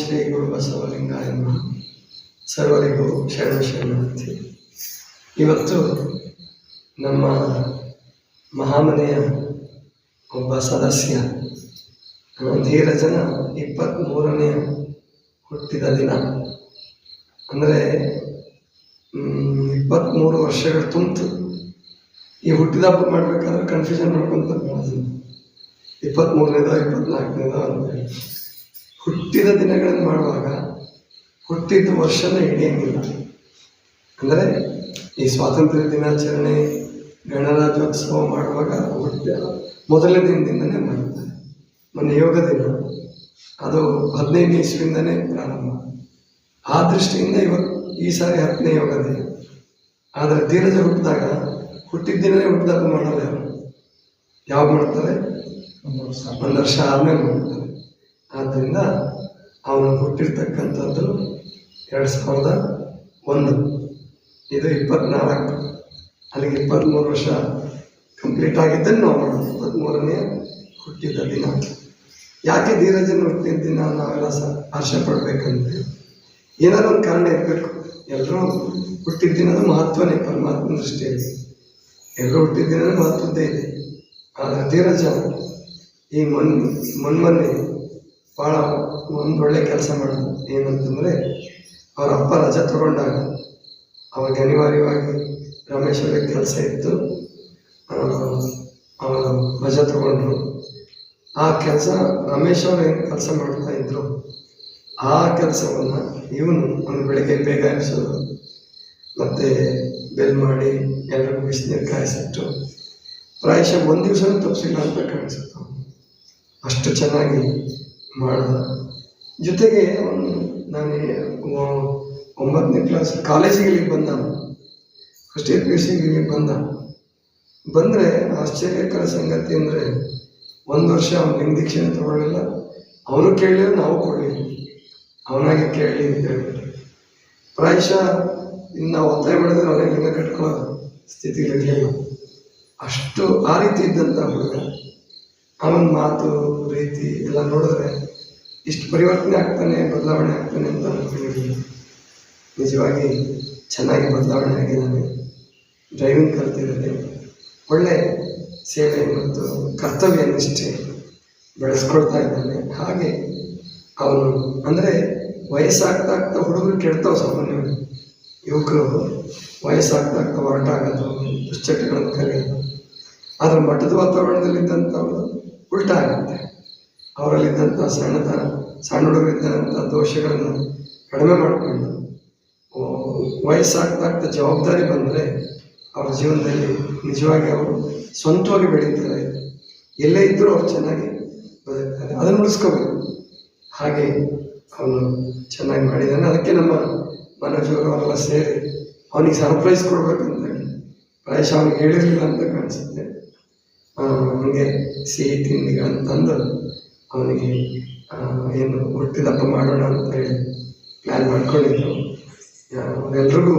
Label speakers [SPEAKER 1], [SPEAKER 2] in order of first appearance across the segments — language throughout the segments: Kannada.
[SPEAKER 1] ಶ್ರೀ ಗುರು ಬಸವಲಿಂಗ ಎಂಬ ಸರ್ವರಿಗೂ ಶರಣ ಶರಣಾರ್ಥಿ ಇವತ್ತು ನಮ್ಮ ಮಹಾಮನೆಯ ಒಬ್ಬ ಸದಸ್ಯ ಧೀರಜನ ಇಪ್ಪತ್ತ್ಮೂರನೇ ಹುಟ್ಟಿದ ದಿನ. ಅಂದರೆ ಇಪ್ಪತ್ತ್ಮೂರು ವರ್ಷಗಳು ತುಂಬಿತು. ಈ ಹುಟ್ಟಿದ ಹಬ್ಬ ಮಾಡಬೇಕಾದ್ರೆ ಕನ್ಫ್ಯೂಷನ್ ಮಾಡ್ಕೊಂತ ಇಪ್ಪತ್ತ್ಮೂರನೇದ ಇಪ್ಪತ್ನಾಲ್ಕನೇದೋ ಅಂತ. ಹುಟ್ಟಿದ ದಿನಗಳನ್ನು ಮಾಡುವಾಗ ಹುಟ್ಟಿದ ವರ್ಷನ ಹಿಡಿಯಂಗಿಲ್ಲ ಅಂದರೆ ಈ ಸ್ವಾತಂತ್ರ್ಯ ದಿನಾಚರಣೆ ಗಣರಾಜ್ಯೋತ್ಸವ ಮಾಡುವಾಗ ಹುಟ್ಟ ಮೊದಲನೇ ದಿನದಿಂದನೇ ಮಾಡ್ತಾರೆ. ಮೊನ್ನೆ ಯೋಗ ದಿನ ಅದು ಹದಿನೈದು ಇಸ್ವಿಯಿಂದನೇ ಪ್ರಾರಂಭ. ಆ ದೃಷ್ಟಿಯಿಂದ ಇವತ್ತು ಈ ಸಾರಿ ಹತ್ತನೇ ಯೋಗ ದಿನ. ಆದರೆ ಧೀರಜ ಹುಟ್ಟಿದಾಗ ಹುಟ್ಟಿದ ದಿನವೇ ಹುಟ್ಟಿದಾಗ ಮಾಡಲ್ಲ ಯಾರು? ಯಾವಾಗ ಮಾಡ್ತಾರೆ? ಒಂದು ವರ್ಷ ಆದಮೇಲೆ ಮಾಡ್ತಾರೆ. ಆದ್ದರಿಂದ ಅವನು ಹುಟ್ಟಿರ್ತಕ್ಕಂಥದ್ದು ಎರಡು ಸಾವಿರದ ಒಂದು. ಇದು ಇಪ್ಪತ್ನಾಲ್ಕು. ಅಲ್ಲಿಗೆ ಇಪ್ಪತ್ತ್ಮೂರು ವರ್ಷ ಕಂಪ್ಲೀಟ್ ಆಗಿದ್ದನ್ನು ನಾವು ಮಾಡೋದು ಇಪ್ಪತ್ತ್ಮೂರನೇ ಹುಟ್ಟಿದ ದಿನ. ಯಾಕೆ ಧೀರಜನ ಹುಟ್ಟಿದ ದಿನ ನಾವೆಲ್ಲ ಸ ಹರ್ಷ ಪಡಬೇಕಂದ್ರೆ ಏನಾದ್ರು ಒಂದು ಕಾರಣ ಇರಬೇಕು. ಎಲ್ಲರೂ ಹುಟ್ಟಿದ ದಿನದ ಮಹತ್ವನೇ ಪರಮಾತ್ಮ ದೃಷ್ಟಿಯಲ್ಲಿ. ಎಲ್ಲರೂ ಹುಟ್ಟಿದ ದಿನದ ಮಹತ್ವದ್ದೇ ಇದೆ. ಆದರೆ ಧೀರಜ ಈ ಮೊನ್ ಮೊನ್ನೆ ಭಾಳ ಒಂದು ಒಳ್ಳೆ ಕೆಲಸ ಮಾಡೋದು ಏನಂತಂದರೆ, ಅವರ ಅಪ್ಪ ರಜೆ ತಗೊಂಡಾಗ ಅವಾಗ ಅನಿವಾರ್ಯವಾಗಿ ರಮೇಶ್ ಅವ್ರಿಗೆ ಕೆಲಸ ಇತ್ತು. ಅವರು ರಜೆ ತಗೊಂಡ್ರು. ಆ ಕೆಲಸ ರಮೇಶ್ ಅವರು ಏನು ಕೆಲಸ ಮಾಡ್ತಾ ಇದ್ರು, ಆ ಕೆಲಸವನ್ನು ಇವನು ಒಂದು ಬೆಳಿಗ್ಗೆ ಬೇಗ ಎಬ್ಸೋದು ಮತ್ತು ಬೆಲ್ ಮಾಡಿ ಎಲ್ಲರಿಗೂ ಬಿಸಿನೀರು ಕಾಯಿಸಿಟ್ಟು, ಪ್ರಾಯಶಃ ಒಂದು ದಿವಸನೂ ತಪ್ಪಿಸಿಲ್ಲ ಅಂತ ಕಾಣಿಸುತ್ತೆ. ಅಷ್ಟು ಚೆನ್ನಾಗಿ ಮಾಡಿದ. ಜೊತೆಗೆ ನಾನು ಒಂಬತ್ತನೇ ಕ್ಲಾಸ್ ಕಾಲೇಜಿಗೆ ಇಲ್ಲಿಗೆ ಬಂದ ಫಸ್ಟ್ ಇಯರ್ ಪಿ ಇಲ್ಲಿಗೆ ಬಂದ. ಬಂದರೆ ಆಶ್ಚರ್ಯಕರ ಸಂಗತಿ ಅಂದರೆ ಒಂದು ವರ್ಷ ಅವನು ಲಿಂಗ ದೀಕ್ಷೆನ ತಗೊಳ್ಳಿಲ್ಲ ಅವನು ಕೇಳಿದ್ರೆ ನಾವು ಕೊಡಲಿ ಅವನಾಗೆ ಕೇಳಿ ಅಂತ ಹೇಳ್ಬಿಟ್ಟು ಪ್ರಾಯಶಃ ಇನ್ನು ನಾವು ಒತ್ತಾಯ ಮಾಡಿದ್ರೆ ಅವನಿಗೆ ಲಿಂಗ ಕಟ್ಕೊಳ್ಳೋ ಸ್ಥಿತಿಗಳಿರಲಿಲ್ಲ ಅಷ್ಟು ಆ ರೀತಿ ಇದ್ದಂಥ ಹುಡುಗ. ಅವನ ಮಾತು, ರೀತಿ ಎಲ್ಲ ನೋಡಿದ್ರೆ ಇಷ್ಟು ಪರಿವರ್ತನೆ ಆಗ್ತಾನೆ, ಬದಲಾವಣೆ ಆಗ್ತಾನೆ ಅಂತ ಅನ್ಕೊಂಡಿದ್ದೀನಿ ನಿಜವಾಗಿ ಚೆನ್ನಾಗಿ ಬದಲಾವಣೆ ಆಗಿದ್ದಾನೆ. ಡ್ರೈವಿಂಗ್ ಕಲ್ತಿದ್ದಾನೆ ಒಳ್ಳೆ ಸೇವೆ ಮತ್ತು ಕರ್ತವ್ಯ ನಿಷ್ಠೆ ಬೆಳೆಸ್ಕೊಳ್ತಾ ಇದ್ದಾನೆ. ಹಾಗೆ ಅವನು, ಅಂದರೆ ವಯಸ್ಸಾಗ್ತಾ ಆಗ್ತಾ ಹುಡುಗರು ಕೆಡ್ತಾವೆ ಸಾಮಾನ್ಯವಾಗಿ. ಯುವಕರು ವಯಸ್ಸಾಗ್ತಾ ಆಗ್ತಾ ಹೊರಟಾಗೋದು, ದುಶ್ಚಟಗಳನ್ನು ಕಲಿಯೋದು ಆದರೆ ಮಠದ ವಾತಾವರಣದಲ್ಲಿದ್ದಂಥವ್ರು ಉಲ್ಟಾ ಆಗುತ್ತೆ ಅವರಲ್ಲಿದ್ದಂಥ ಸಣ್ಣತನ ಸಣ್ಣ ಹುಡುಗರಿದ್ದಂಥ ದೋಷಗಳನ್ನು ಕಡಿಮೆ ಮಾಡಿಕೊಂಡು ವಯಸ್ಸಾಗ್ತಾಗ್ತಾ ಜವಾಬ್ದಾರಿ ಬಂದರೆ ಅವ್ರ ಜೀವನದಲ್ಲಿ ನಿಜವಾಗಿ ಅವರು ಸ್ವಂತವಾಗಿ ಬೆಳೀತಾರೆ. ಎಲ್ಲೇ ಇದ್ದರೂ ಅವ್ರು ಚೆನ್ನಾಗಿ ಬದುಕ್ತಾರೆ. ಅದನ್ನು ಉಳಿಸ್ಕೋಬೇಕು. ಹಾಗೆ ಅವನು ಚೆನ್ನಾಗಿ ಮಾಡಿದ್ದಾನೆ. ಅದಕ್ಕೆ ನಮ್ಮ ಮನೋಜರು ಅವರು ಅವರೆಲ್ಲ ಸೇರಿ ಅವನಿಗೆ ಸರ್ಪ್ರೈಸ್ ಕೊಡಬೇಕಂತ ಹೇಳಿ ಪ್ರಾಯಶಃ ಅವನಿಗೆ ಹೇಳಿರಲಿಲ್ಲ ಅಂತ ಕಾಣಿಸುತ್ತೆ. ಹಂಗೆ ಸಿಹಿ ತಿಂಡಿಗಳನ್ನು ತಂದು ಅವನಿಗೆ ಏನು ಹುಟ್ಟಿದಪ್ಪ ಮಾಡೋಣ ಅಂತ ಹೇಳಿ ಪ್ಲ್ಯಾನ್ ಮಾಡ್ಕೊಂಡಿದ್ರು. ಅವರೆಲ್ರಿಗೂ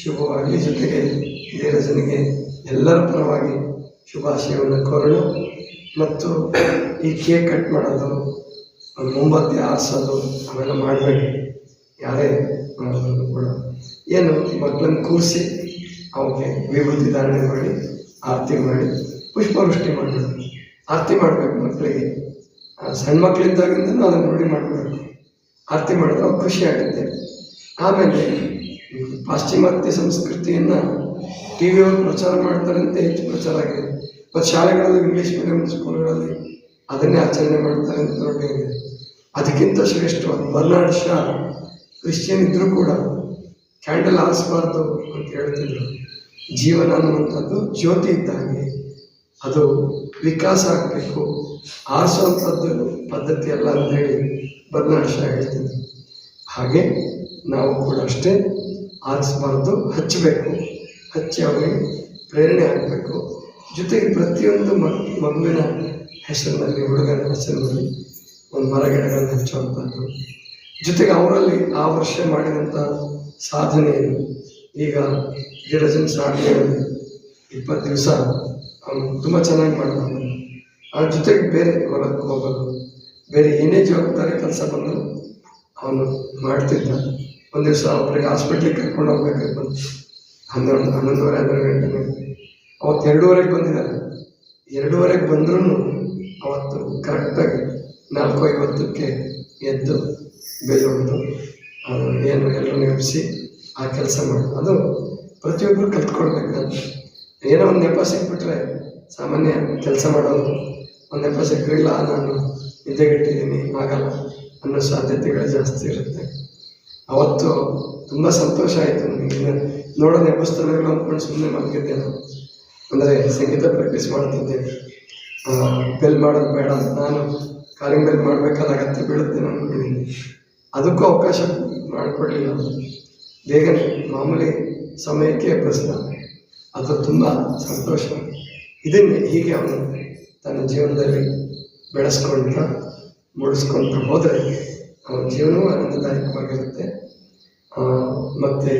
[SPEAKER 1] ಶುಭವಾಗಲಿ. ಜೊತೆಗೆ ಧೀರಜನಿಗೆ ಎಲ್ಲರ ಪರವಾಗಿ ಶುಭಾಶಯವನ್ನು ಕೋರೋಣ. ಮತ್ತು ಈ ಕೇಕ್ ಕಟ್ ಮಾಡೋದು ಮೊಂಬತ್ತಿ ಆರಿಸೋದು ಅವೆಲ್ಲ ಮಾಡಬೇಡಿ. ಯಾರೇ ಮಾಡೋದು ಕೂಡ. ಏನು ಮಕ್ಕಳನ್ನು ಕೂರಿಸಿ ಅವಕ್ಕೆ ವಿಭೂತಿ ಧಾರಣೆ ಮಾಡಿ, ಆರತಿ ಮಾಡಿ. ಪುಷ್ಪವೃಷ್ಟಿ ಮಾಡಬೇಕು. ಆರತಿ ಮಾಡಬೇಕು ಮಕ್ಕಳಿಗೆ. ಸಣ್ಣ ಮಕ್ಕಳಿದ್ದಾಗಿಂದನೂ ಅದನ್ನು ನೋಡಿ ಮಾಡಬೇಕು ಆರತಿ ಮಾಡಿದ್ರೆ ಅವ್ರು ಖುಷಿ ಆಗುತ್ತೆ. ಆಮೇಲೆ ಪಾಶ್ಚಿಮಾತ್ಯ ಸಂಸ್ಕೃತಿಯನ್ನು ಟಿ ವಿಯವರು ಪ್ರಚಾರ ಮಾಡ್ತಾರೆ ಅಂತ ಹೆಚ್ಚು ಪ್ರಚಾರ ಆಗಿದೆ. ಮತ್ತು ಶಾಲೆಗಳಲ್ಲಿ ಇಂಗ್ಲೀಷ್ ಮೀಡಿಯಂ ಸ್ಕೂಲ್ಗಳಲ್ಲಿ ಅದನ್ನೇ ಆಚರಣೆ ಮಾಡ್ತಾರೆ ಅಂತ ನೋಡಿ ಅದಕ್ಕಿಂತ ಶ್ರೇಷ್ಠವಾದ ಬರ್ನಾಡ್ ಶಾ ಕ್ರಿಶ್ಚಿಯನ್ ಇದ್ದರೂ ಕೂಡ ಕ್ಯಾಂಡಲ್ ಆರಿಸಬಾರ್ದು ಅಂತ ಹೇಳ್ತಿದ್ರು. ಜೀವನ ಅನ್ನುವಂಥದ್ದು ಜ್ಯೋತಿ ಇದ್ದಾಗೆ ಅದು ವಿಕಾಸ ಆಗಬೇಕು. ಆರಿಸುವಂಥದ್ದು ಪದ್ಧತಿ ಅಲ್ಲ ಅಂತ ಹೇಳಿ ಬರ್ನಾಡ್ ಶಾ ಹೇಳ್ತಿದ್ರು ಹಾಗೆ ನಾವು ಕೂಡ ಅಷ್ಟೇ ಆರಿಸಬಾರ್ದು, ಹಚ್ಚಬೇಕು. ಹಚ್ಚಿ ಅವರಿಗೆ ಪ್ರೇರಣೆ ಆಗಬೇಕು. ಜೊತೆಗೆ ಪ್ರತಿಯೊಂದು ಮಗ, ಮಗುವಿನ ಹೆಸರಿನಲ್ಲಿ, ಹುಡುಗನ ಹೆಸರಿನಲ್ಲಿ ಒಂದು ಮರ ಗಿಡಗಳನ್ನು ಹಚ್ಚುವಂಥದ್ದು. ಜೊತೆಗೆ ಅವರಲ್ಲಿ ಆ ವರ್ಷ ಮಾಡಿದಂಥ ಸಾಧನೆಯನ್ನು ಈಗ ಗಿಡಜನ್ ಸಾಧನೆಯಲ್ಲಿ ಇಪ್ಪತ್ತು ದಿವಸ ಅವನು ತುಂಬ ಚೆನ್ನಾಗಿ ಮಾಡ್ತಾನೆ ಅವನ ಜೊತೆಗೆ ಬೇರೆ ಹೊಲಕ್ಕೆ ಹೋಗೋದು, ಬೇರೆ ಏನೇ ಜವಾಬ್ದಾರಿ ಕೆಲಸ ಬಂದರೂ ಅವನು ಮಾಡ್ತಿದ್ದ. ಒಂದು ದಿವಸ ಒಬ್ಬರಿಗೆ ಹಾಸ್ಪಿಟ್ಲಿಗೆ ಕರ್ಕೊಂಡು ಹೋಗ್ಬೇಕಾಗಿ ಬಂದು. ಹನ್ನೊಂದು, ಹನ್ನೊಂದುವರೆ, ಹನ್ನೆರಡು ಗಂಟೆ ಅವತ್ತು ಎರಡೂವರೆಗೆ ಬಂದಿದ್ದಾರೆ. ಎರಡೂವರೆಗೆ ಬಂದ್ರೂ ಅವತ್ತು ಕರೆಕ್ಟಾಗಿ ನಾಲ್ಕು ಐವತ್ತಕ್ಕೆ ಎದ್ದು ಬೆಲೆ ಹೊಡೆದು ಅದು ಏನು ಎಲ್ಲರೂ ನೆನಪಿಸಿ ಆ ಕೆಲಸ ಮಾಡೋದು ಅದು ಪ್ರತಿಯೊಬ್ಬರು ಕಲ್ತ್ಕೊಳ್ಬೇಕು ಏನೋ ಒಂದು ನೆಪ ಸಿಕ್ಬಿಟ್ರೆ ಸಾಮಾನ್ಯ ಕೆಲಸ ಮಾಡೋದು. ಒಂದು ನೆಪ ನಾನು ನಾನು ನಿದ್ದೆಗೆಟ್ಟಿದ್ದೀನಿ ಆಗಲ್ಲ ಅನ್ನೋ ಸಾಧ್ಯತೆಗಳು ಜಾಸ್ತಿ ಇರುತ್ತೆ. ಅವತ್ತು ತುಂಬ ಸಂತೋಷ ಆಯಿತು ನನಗೆ. ನೋಡೋ ನೆಪಸ್ತನಗಳು ಅಂದ್ಕೊಂಡು ಸುಮ್ಮನೆ ಮಲಗಿದ್ದೆ ನಾನು. ಅಂದರೆ ಸಂಗೀತ ಪ್ರಾಕ್ಟೀಸ್ ಮಾಡ್ತಿದ್ದೆ. ಬೆಲ್ ಮಾಡೋದು ಬೇಡ ನಾನು ಕಾಲಿಂಗ್ ಬೆಲ್ ಮಾಡಬೇಕಾದ ಅಗತ್ಯ ಬೀಳುತ್ತೆ ನಾನು ಅದಕ್ಕೂ ಅವಕಾಶ ಮಾಡಿಕೊಡ್ಲಿಲ್ಲ ಬೇಗನೆ ಮಾಮೂಲಿ ಸಮಯಕ್ಕೆ ಎಬ್ಬಿಸ್ದ ಅದು ತುಂಬ ಸಂತೋಷ. ಇದನ್ನೇ ಹೀಗೆ ಅವನು ತನ್ನ ಜೀವನದಲ್ಲಿ ಬೆಳೆಸ್ಕೊಂತ ಮೂಡಿಸ್ಕೊಂತ ಹೋದರೆ ಅವನ ಜೀವನವೂ ಆನಂದದಾಯಕವಾಗಿರುತ್ತೆ. ಮತ್ತು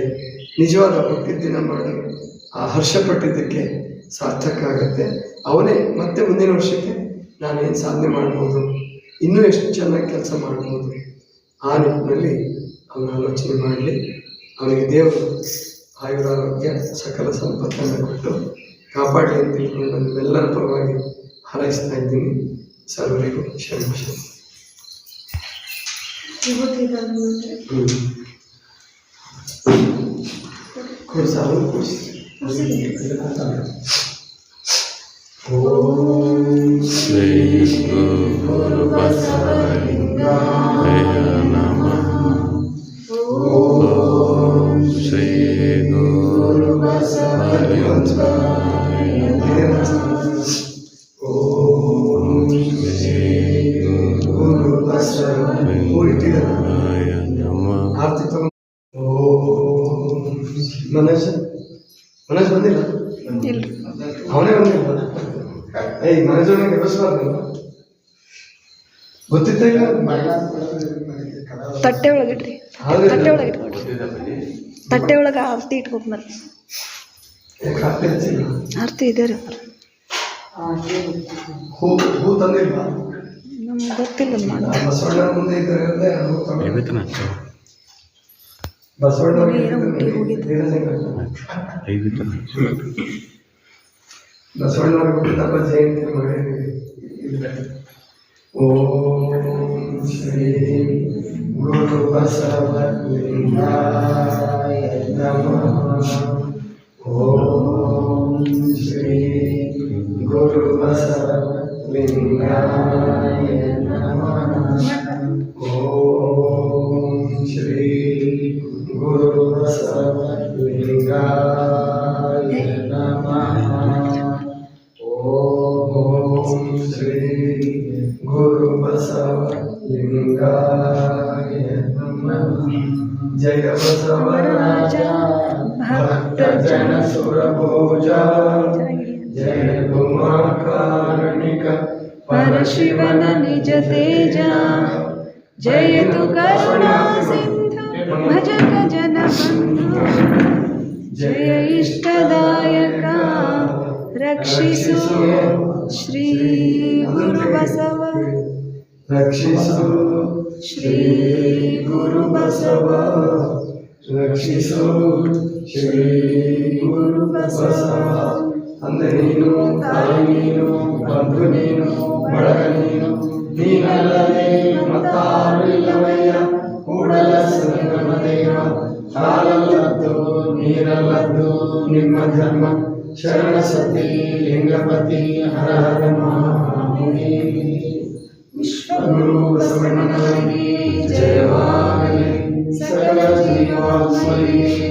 [SPEAKER 1] ನಿಜವಾದ ಹುಟ್ಟಿದ ದಿನ ಮಾಡಿ ಆ ಹರ್ಷಪಟ್ಟಿದ್ದಕ್ಕೆ ಸಾರ್ಥಕ ಆಗುತ್ತೆ ಅವನೇ ಮತ್ತೆ ಮುಂದಿನ ವರ್ಷಕ್ಕೆ ನಾನೇನು ಸಾಧನೆ ಮಾಡ್ಬೋದು, ಇನ್ನೂ ಎಷ್ಟು ಚೆನ್ನಾಗಿ ಕೆಲಸ ಮಾಡ್ಬೋದು, ಆ ನಿಟ್ಟಿನಲ್ಲಿ ಅವನ ಆಲೋಚನೆ ಮಾಡಲಿ. ಅವನಿಗೆ ದೇವರು ಆಯುರಾರೋಗ್ಯ, ಸಕಲ ಸಂಪತ್ತನ್ನು ಕೊಟ್ಟು ಕಾಪಾಡಲಿ ಅಂತ ತಿಳ್ಕೊಂಡು ನಿಮ್ಮೆಲ್ಲರ ಪರವಾಗಿ ಹಾರೈಸ್ತಾ ಇದ್ದೀನಿ. ಸರ್ವರಿಗೂ ಶರಣ ಶರಣ. ಅವನು ಕೊಡಿಸಿ
[SPEAKER 2] ಶ್ರೀ ಗುರು ನಮಃ. ಓಂ ಶ್ರೀ
[SPEAKER 1] ಮನೋಜ್ ಮನೋಜ್ ಬಂದಿಲ್ಲ ಅವನೇ ಬಂದಿಲ್ಲ ಏಯ್ ಮನೋಜ್ ಅವನಿಗೆ ಎಬ್ಬಿಸ್ಬಾರ್ದು ಗೊತ್ತಿತ್ತ ಇಲ್ಲ
[SPEAKER 3] ತಟ್ಟೆ ಒಳಗಿಡ್ರಿ
[SPEAKER 1] ಹೌದು.
[SPEAKER 3] ತಟ್ಟೆ ಒಳಗೆ ಇಟ್ಕೊಡ್ರಿ ತಟ್ಟೆ ಒಳಗೆ ಆರತಿ ಇಟ್ಕೊಟ್ ಮತ್ತೆ
[SPEAKER 1] ಯಾಕೆ ಆರ್ತಿ ಇದ್ದಾರೆ
[SPEAKER 3] ಆರತಿ ಇದೆ ರೀ
[SPEAKER 1] ಹೂ ಹೂ ತಂದಿಲ್ವಾ
[SPEAKER 3] ನಮ್ಗೆ ಗೊತ್ತಿಲ್ಲ ಮಾಡೋದು.
[SPEAKER 1] ಬಸವಣ್ಣ ಮುಂದೆ ಇದ್ದರೆ ಹೂ
[SPEAKER 2] ಹಚ್ಚು
[SPEAKER 1] ಬಸವಣ್ಣ
[SPEAKER 3] ಏನೋ ಹುಟ್ಟಿ ಹೋಗಿದ್ದು.
[SPEAKER 1] ಜಯಂತಿ ಮಾಡಿದ್ದೀವಿ ಓಂ ಶ್ರೀ ಗುರು ಬಸವ ನಮಃ. ಓಂ ಶ್ರೀ ಗುರು ಬಸವಲಿಂಗಾಯ ನಮಃ ಓಂ ಶ್ರೀ ಗುರು ಬಸವಲಿಂಗಾಯ ನಮಃ ಓಂ ಶ್ರೀ ಗುರು ಬಸವಲಿಂಗಾಯ जन सुरभोज जय उमाकारुणिक परशिवन निज तेज जय
[SPEAKER 3] तु करुणा सिंधु भजत जन जय इष्टदायक रक्षिसु श्री गुरुबसव रक्षिसु श्री गुरुबसव रक्षिसु ಬಸವ
[SPEAKER 1] ರಕ್ಷಿಸು
[SPEAKER 3] ಶ್ರೀ ಗುರು ಬಸವ
[SPEAKER 1] ರಕ್ಷಿಸು ಶ್ರೀ ಗುರು ಬಸವ ತಂದೆ ನೀನು ತಾಯಿ ನೀನು ಬಂಧು ನೀನು ಬಳಗ ನೀನು ನೀನಲ್ಲದೆ ಮತ್ತಾರು ಇಲ್ಲವಯ್ಯ ಕೂಡಲ ಸಂಗಮ ದೇವ ಹಾಲಲ್ಲದ್ದು ನೀರಲ್ಲದ್ದು ನಿಮ್ಮ ಧರ್ಮ ಶರಣ ಸತಿ ಲಿಂಗಪತಿ ಹರ ಹರ ಮಹಾಮುನಿ ವಿಶ್ವಗುರು ಬಸವಣ್ಣನವರಿಗೆ ಜಯವಾಗಲಿ ಸಕಲ ಜೀವಾತ್ಮರಿಗೆ